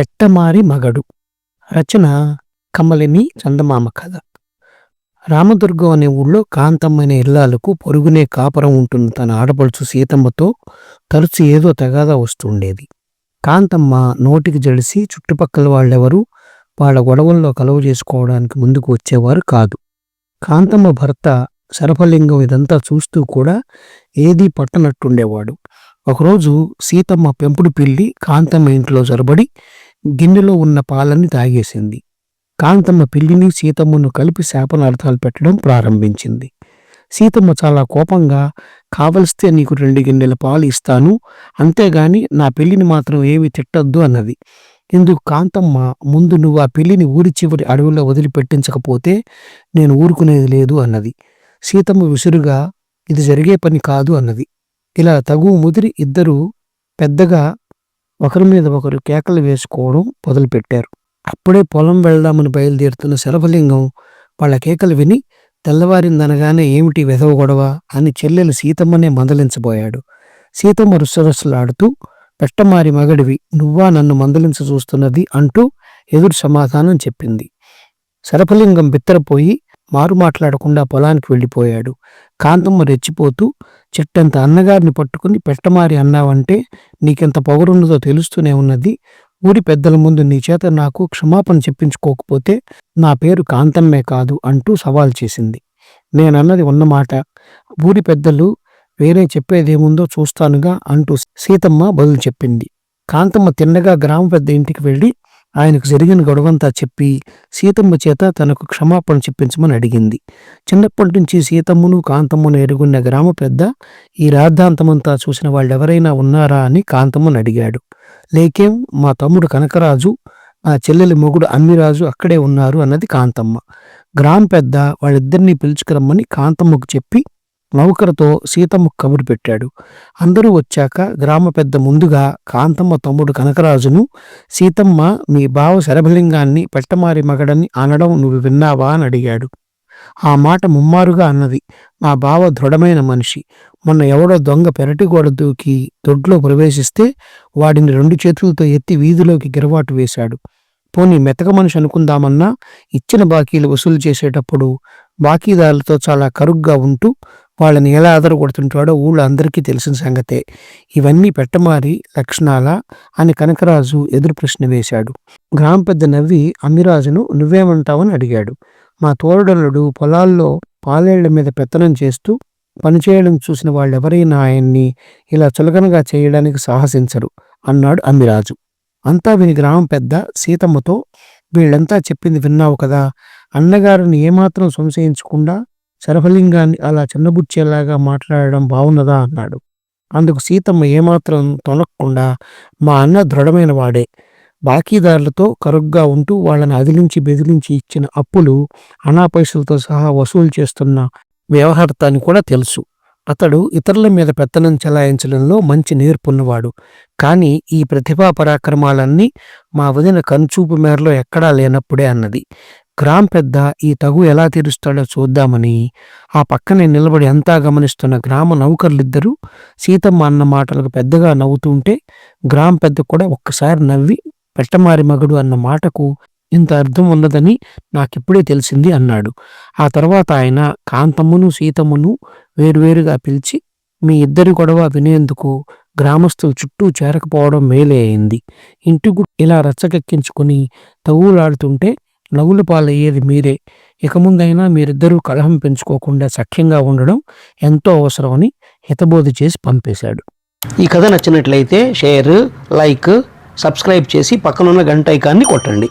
పెట్టమారి మగడు. రచన కమలిని చందమామ కథ. రామదుర్గం అనే ఊళ్ళో కాంతమ్మ ఇల్లాలకు పొరుగునే కాపురం ఉంటున్న తన ఆడపడుచు సీతమ్మతో తరచు ఏదో తగాదా వస్తుండేది. కాంతమ్మ నోటికి జడిసి చుట్టుపక్కల వాళ్ళెవరూ వాళ్ళ గొడవల్లో కలువ చేసుకోవడానికి ముందుకు వచ్చేవారు కాదు. కాంతమ్మ భర్త శరభలింగం ఇదంతా చూస్తూ కూడా ఏదీ పట్టనట్టుండేవాడు. ఒకరోజు సీతమ్మ పెంపుడు పిల్లి కాంతమ్మ ఇంట్లో జరబడి గిన్నెలో ఉన్న పాలని తాగేసింది. కాంతమ్మ పిల్లిని సీతమ్మను కలిపి శాపనార్థాలు పెట్టడం ప్రారంభించింది. సీతమ్మ చాలా కోపంగా కావలిస్తే నీకు రెండు గిన్నెల పాలు ఇస్తాను. అంతేగాని నా పెళ్ళిని మాత్రం ఏమి తిట్టద్దు అన్నది. ఇందుకు కాంతమ్మ ముందు నువ్వు ఆ పెళ్ళిని ఊరి చివరి అడవిలో వదిలిపెట్టించకపోతే నేను ఊరుకునేది లేదు అన్నది. సీతమ్మ విసురుగా ఇది జరిగే పని కాదు అన్నది. ఇలా తగు ముదిరి ఇద్దరూ పెద్దగా ఒకరి మీద ఒకరు కేకలు వేసుకోవడం మొదలుపెట్టారు. అప్పుడే పొలం వెళ్దామని బయలుదేరుతున్న శరభలింగం వాళ్ళ కేకలు విని తెల్లవారిందనగానే ఏమిటి వెధవ గొడవ? అని చెల్లెలు సీతమ్మనే మందలించబోయాడు. సీతమ్మ రుసరుసలాడుతూ పెట్టమారి మగడివి నువ్వా నన్ను మందలించ చూస్తున్నది? అంటూ ఎదురు సమాధానం చెప్పింది. శరభలింగం బిత్తరపోయి మారు మాట్లాడకుండా పొలానికి వెళ్ళిపోయాడు. కాంతమ్మ రెచ్చిపోతూ చెట్టంత అన్నగారిని పట్టుకుని పెట్టమారి అన్నావంటే నీకెంత పొగరున్నదో తెలుస్తూనే ఉన్నది. ఊరి పెద్దల ముందు నీ చేత నాకు క్షమాపణ చెప్పించుకోకపోతే నా పేరు కాంతమ్మే కాదు అంటూ సవాల్ చేసింది. నేనన్నది ఉన్నమాట. ఊరి పెద్దలు వేరే చెప్పేదేముందో చూస్తానుగా అంటూ సీతమ్మ బదులు చెప్పింది. కాంతమ్మ తిన్నగా గ్రామ పెద్ద ఇంటికి వెళ్ళి ఆయనకు జరిగిన గొడవంతా చెప్పి సీతమ్మ చేత తనకు క్షమాపణ చెప్పించమని అడిగింది. చిన్నప్పటి నుంచి సీతమ్మను కాంతమ్మను ఎరుగున్న గ్రామ పెద్ద ఈ రాద్ధాంతమంతా చూసిన వాళ్ళెవరైనా ఉన్నారా అని కాంతమ్మను అడిగాడు. లేకేం మా తమ్ముడు కనకరాజు ఆ చెల్లెలి మొగుడు అమ్మిరాజు అక్కడే ఉన్నారు అన్నది కాంతమ్మ. గ్రామ పెద్ద వాళ్ళిద్దరినీ పిలుచుకురమ్మని కాంతమ్మకు చెప్పి నౌకరతో సీతమ్మ కబురు పెట్టాడు. అందరూ వచ్చాక గ్రామ పెద్ద ముందుగా కాంతమ్మ తమ్ముడు కనకరాజును సీతమ్మ మీ బావ శరభలింగాన్ని పెట్టమారి మగడని అనడం నువ్వు విన్నావా అని అడిగాడు. ఆ మాట ముమ్మారుగా అన్నది. మా బావ దృఢమైన మనిషి. మొన్న ఎవడో దొంగ పెరటి గోడ దూకి దొడ్లో ప్రవేశిస్తే వాడిని రెండు చేతులతో ఎత్తి వీధిలోకి గిరవాటు వేశాడు. పోనీ మెతక మనిషి అనుకుందామన్నా ఇచ్చిన బాకీలు వసూలు చేసేటప్పుడు బాకీదారులతో చాలా కరుగ్గా ఉంటూ వాళ్ళని ఎలా ఆదరగొడుతుంటాడో ఊళ్ళో అందరికీ తెలిసిన సంగతే. ఇవన్నీ పెట్టమారి లక్షణాల అని కనకరాజు ఎదురు ప్రశ్న వేశాడు. గ్రామ పెద్ద నవ్వి అమ్మిరాజును నువ్వేమంటావని అడిగాడు. మా తోడలుడు పొలాల్లో పాలేళ్ళ మీద పెత్తనం చేస్తూ పనిచేయడం చూసిన వాళ్ళెవరైనా ఆయన్ని ఇలా చులకనగా చేయడానికి సాహసించరు అన్నాడు అమ్మిరాజు. అంతా విని గ్రామం పెద్ద సీతమ్మతో వీళ్ళంతా చెప్పింది విన్నావు కదా అన్నగారిని ఏమాత్రం సంశయించకుండా శరభలింగాన్ని అలా చిన్నబుచ్చేలాగా మాట్లాడడం బాగున్నదా అన్నాడు. అందుకు సీతమ్మ ఏమాత్రం తొనక్కుండా మా అన్న దృఢమైన వాడే. బాకీదారులతో కరుగ్గా ఉంటూ వాళ్ళని అదిలించి బెదిరించి ఇచ్చిన అప్పులు అనాపైసలతో సహా వసూలు చేస్తున్న వ్యవహారత అని కూడా తెలుసు. అతడు ఇతరుల మీద పెత్తనం చెలాయించడంలో మంచి నేర్పున్నవాడు. కానీ ఈ ప్రతిభా పరాక్రమాలన్నీ మా వదిన కనుచూపు మేరలో ఎక్కడా లేనప్పుడే అన్నది. గ్రామ్ పెద్ద ఈ తగు ఎలా తీరుస్తాడో చూద్దామని ఆ పక్కనే నిలబడి అంతా గమనిస్తున్న గ్రామ నౌకర్లిద్దరూ సీతమ్మ అన్న మాటలకు పెద్దగా నవ్వుతుంటే గ్రామ్ పెద్ద కూడా ఒక్కసారి నవ్వి పెట్టమారి మగడు అన్న మాటకు ఇంత అర్థం ఉన్నదని నాకిప్పుడే తెలిసింది అన్నాడు. ఆ తర్వాత ఆయన కాంతమ్మను సీతమ్మను వేరువేరుగా పిలిచి మీ ఇద్దరి గొడవ వినేందుకు గ్రామస్తులు చుట్టూ చేరకపోవడం మేలే అయింది. ఇంటి ఇలా రచ్చకెక్కించుకుని తవ్వులాడుతుంటే నవ్వుల పాలయ్యేది మీరే. ఇక ముందైనా మీరిద్దరూ కలహం పెంచుకోకుండా సఖ్యంగా ఉండడం ఎంతో అవసరమని హితబోధ చేసి పంపేశాడు. ఈ కథ నచ్చినట్లయితే షేర్ లైక్ సబ్స్క్రైబ్ చేసి పక్కనున్న గంట ఐకాన్ని కొట్టండి.